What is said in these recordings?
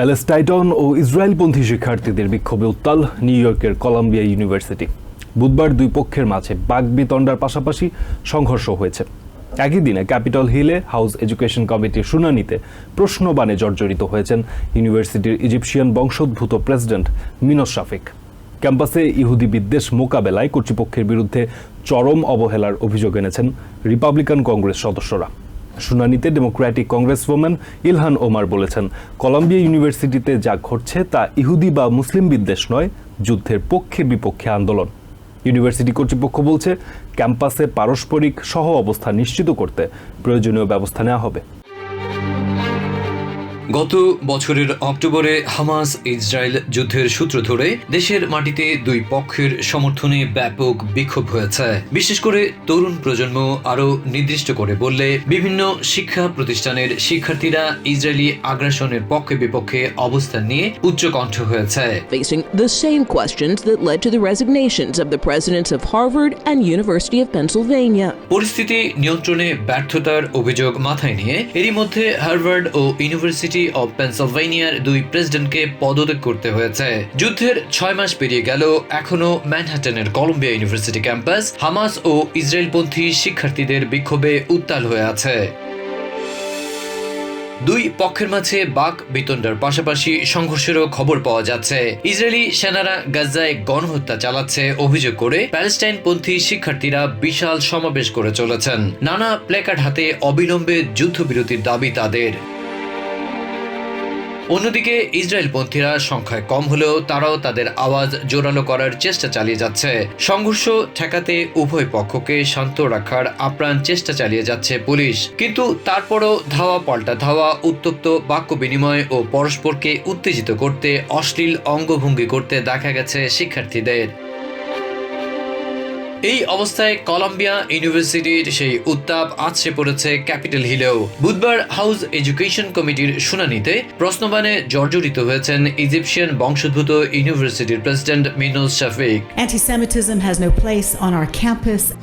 প্যালেস্টাইটন ও ইসরায়েলপন্থী শিক্ষার্থীদের বিক্ষোভে উত্তাল নিউ ইয়র্কের কলাম্বিয়া ইউনিভার্সিটি। বুধবার দুই পক্ষের মাঝে বাগবিতণ্ডার পাশাপাশি সংঘর্ষ হয়েছে। একই দিনে ক্যাপিটল হিলে হাউস এডুকেশন কমিটির শুনানিতে প্রশ্নবাণে জর্জরিত হয়েছেন ইউনিভার্সিটির ইজিপশিয়ান বংশোদ্ভূত প্রেসিডেন্ট মিনোস শাফিক। ক্যাম্পাসে ইহুদি বিদ্বেষ মোকাবেলায় কর্তৃপক্ষের বিরুদ্ধে চরম অবহেলার অভিযোগ এনেছেন রিপাবলিকান কংগ্রেস সদস্যরা। শুনানিতে Democratic congress congresswoman Ilhan Omar বলেছেন, কলম্বিয়া ইউনিভার্সিটিতে যা ঘটছে তা ইহুদি বা মুসলিম বিদ্বেষ নয়, যুদ্ধের পক্ষে বিপক্ষে আন্দোলন। ইউনিভার্সিটি কর্তৃপক্ষ বলছে, ক্যাম্পাসে পারস্পরিক সহ অবস্থা নিশ্চিত করতে প্রয়োজনীয় ব্যবস্থা নেওয়া হবে। গত বছরের অক্টোবরে হামাস ইসরায়েল যুদ্ধের সূত্র ধরে দেশের মাটিতে দুই পক্ষের সমর্থনে ব্যাপক বিক্ষোভ হয়েছে বিশেষ করে তরুণ প্রজন্ম আরও নির্দিষ্ট করে বললে বিভিন্ন শিক্ষা প্রতিষ্ঠানের শিক্ষার্থীরা ইসরায়েলি আগ্রাসনের পক্ষে বিপক্ষে অবস্থান নিয়ে উচ্চকণ্ঠ হয়েছে facing the same questions that led to the resignations of the presidents of Harvard and University of Pennsylvania. পরিস্থিতি নিয়ন্ত্রণে ব্যর্থতার অভিযোগ মাথায় নিয়ে এরই মধ্যে হার্ভার্ড ও ইউনিভার্সিটি অব পেনসিলভেনিয়ার দুই প্রেসিডেন্টকে পদত্যাগ করতে হয়েছে। যুদ্ধের ছয় মাস পেরিয়ে গেল, এখনও ম্যানহাটনের কলম্বিয়া ইউনিভার্সিটি ক্যাম্পাস হামাস ও ইসরায়েলপন্থী শিক্ষার্থীদের বিক্ষোভে উত্তাল হয়ে আছে। দুই পক্ষের মাঝে বাক বিতণ্ডার পাশাপাশি সংঘর্ষেরও খবর পাওয়া যাচ্ছে। ইসরায়েলি সেনারা গাজায় গণহত্যা চালাচ্ছে অভিযোগ করে প্যালেস্টাইনপন্থী শিক্ষার্থীরা বিশাল সমাবেশ করে চলেছেন। নানা প্ল্যাকার্ড হাতে অবিলম্বে যুদ্ধবিরতির দাবি তাদের। অন্যদিকে ইসরায়েলপন্থীরা সংখ্যায় কম হলেও তারাও তাদের আওয়াজ জোরালো করার চেষ্টা চালিয়ে যাচ্ছে। সংঘর্ষ ঠেকাতে উভয় পক্ষকে শান্ত রাখার আপ্রাণ চেষ্টা চালিয়ে যাচ্ছে পুলিশ। কিন্তু তারপরও ধাওয়া পাল্টা ধাওয়া, উত্তপ্ত বাক্য বিনিময় ও পরস্পরকে উত্তেজিত করতে অশ্লীল অঙ্গভঙ্গি করতে দেখা গেছে শিক্ষার্থীদের। এই অবস্থায় কলম্বিয়া ইউনিভার্সিটির সেই উত্তাপ আছড়ে পড়েছে ক্যাপিটাল হিলেও। বুধবার হাউস এডুকেশন কমিটির শুনানিতে প্রশ্নবাণে জর্জরিত হয়েছেন ইজিপশিয়ান বংশোদ্ভূত ইউনিভার্সিটির প্রেসিডেন্ট মিনোজ শাফিক।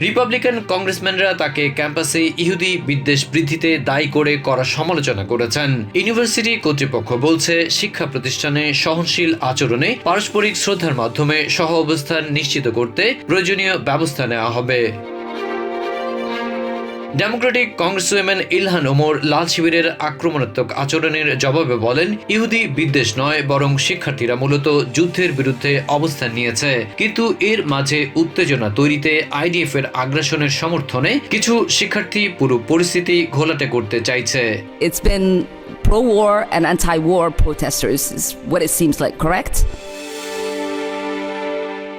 রিপাবলিকান কংগ্রেসম্যানরা তাকে ক্যাম্পাসে ইহুদি বিদ্বেষ বৃদ্ধিতে দায়ী করে করা সমালোচনা করেছেন। ইউনিভার্সিটি কর্তৃপক্ষ বলছে শিক্ষা প্রতিষ্ঠানে সহনশীল আচরণে পারস্পরিক শ্রদ্ধার মাধ্যমে সহ অবস্থান নিশ্চিত করতে প্রয়োজনীয় ব্যবস্থা নেওয়া হবে। ডেমোক্রেটিক কংগ্রেসম্যান ইলহান ওমর লাল শিবিরের আক্রমণাত্মক আচরণের জবাবে বলেন ইহুদি বিদ্বেষ নয় বরং শিক্ষার্থীরা মূলত যুদ্ধের বিরুদ্ধে অবস্থান নিয়েছে। কিন্তু এর মাঝে উত্তেজনা তৈরিতে আইডিএফ এর আগ্রাসনের সমর্থনে কিছু শিক্ষার্থী পুরো পরিস্থিতি ঘোলাটে করতে চাইছে। It's been pro war and anti war protesters, is what it seems like, correct?